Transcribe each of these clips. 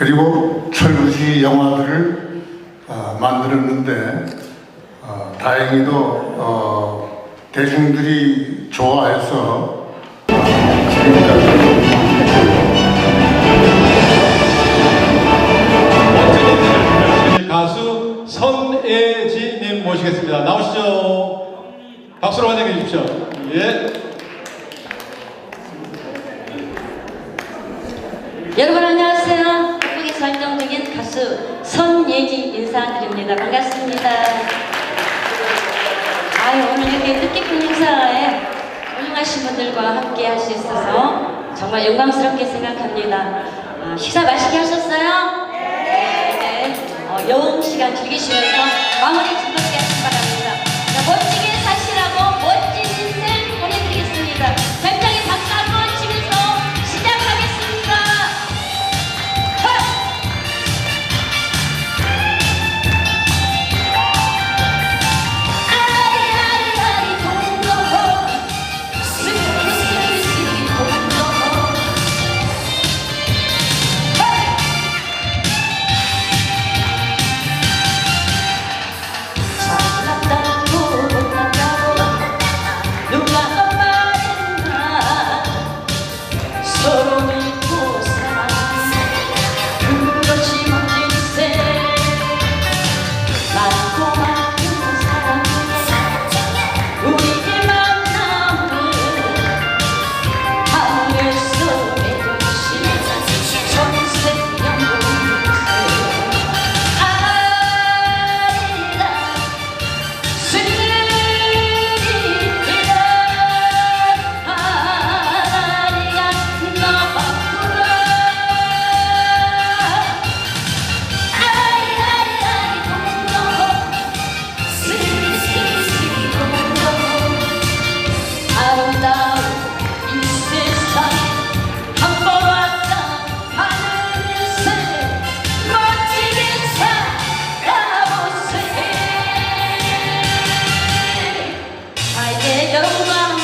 그리고 철부지 영화들을 어, 만들었는데 어, 다행히도 어, 대중들이 좋아해서 어, 지금까지 가수 선예지님 모시겠습니다. 나오시죠. 박수로 환영해 주십시오. 예. 여러분 안녕 중인 가수 선예지 인사드립니다. 반갑습니다. 아유 오늘 이렇게 뜻깊은 행사에 훌륭하신 분들과 함께 할 수 있어서 정말 영광스럽게 생각합니다. 아, 식사 맛있게 하셨어요? 네. 어, 여운 시간 즐기시면서 마무리 즐겁게 over.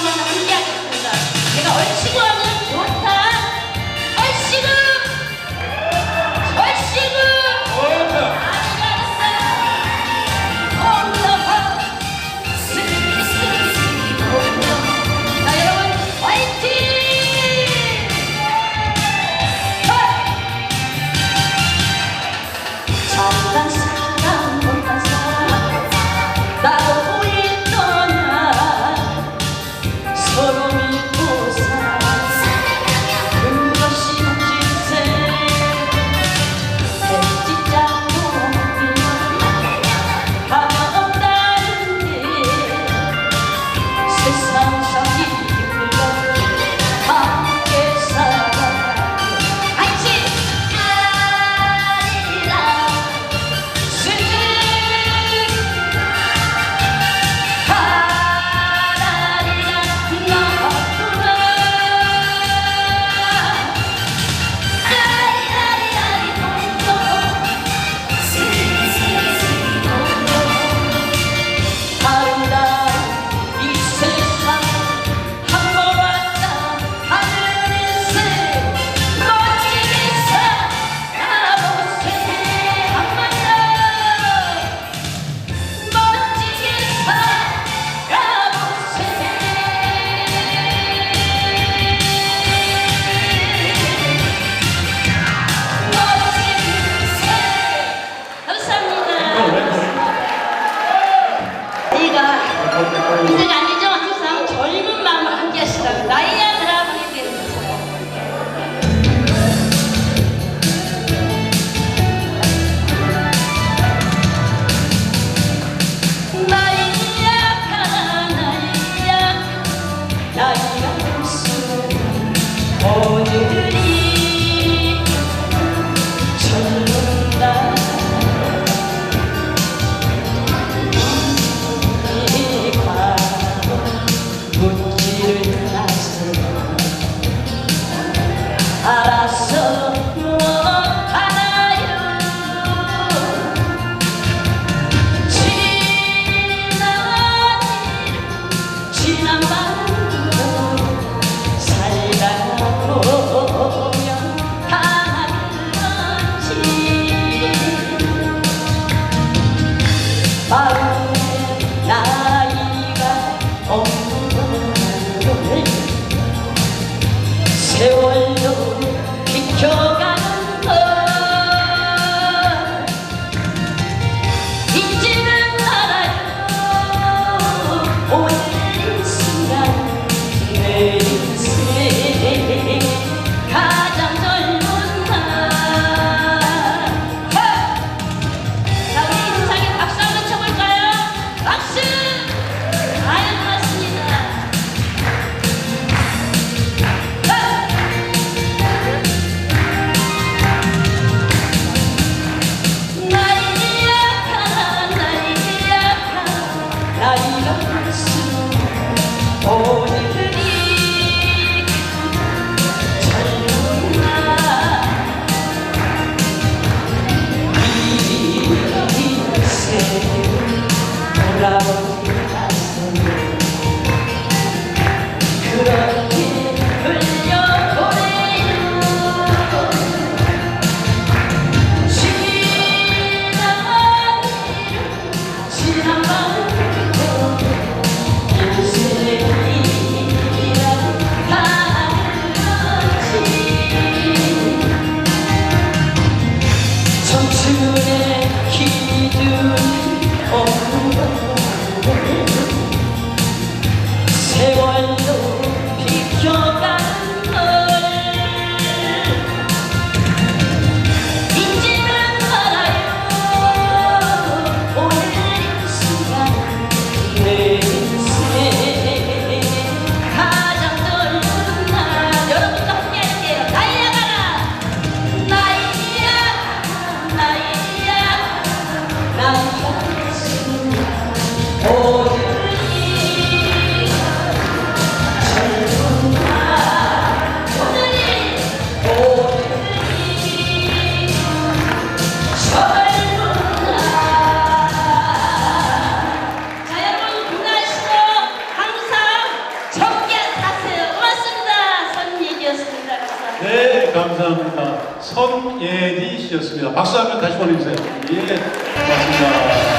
예니 씨였습니다. 박수 한번 다시 보내주세요. 예, 고맙습니다.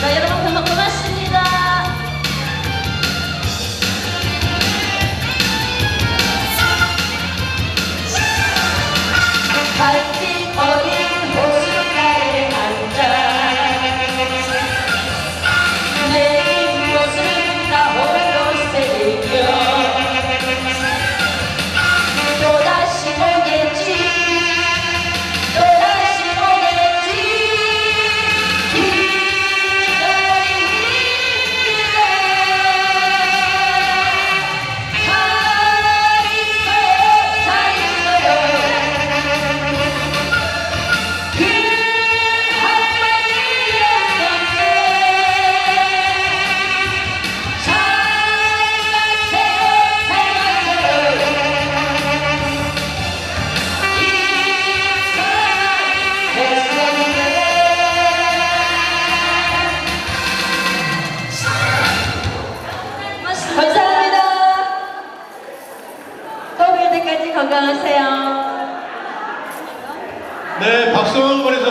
자, 여러분.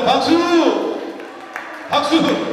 박수! 박수!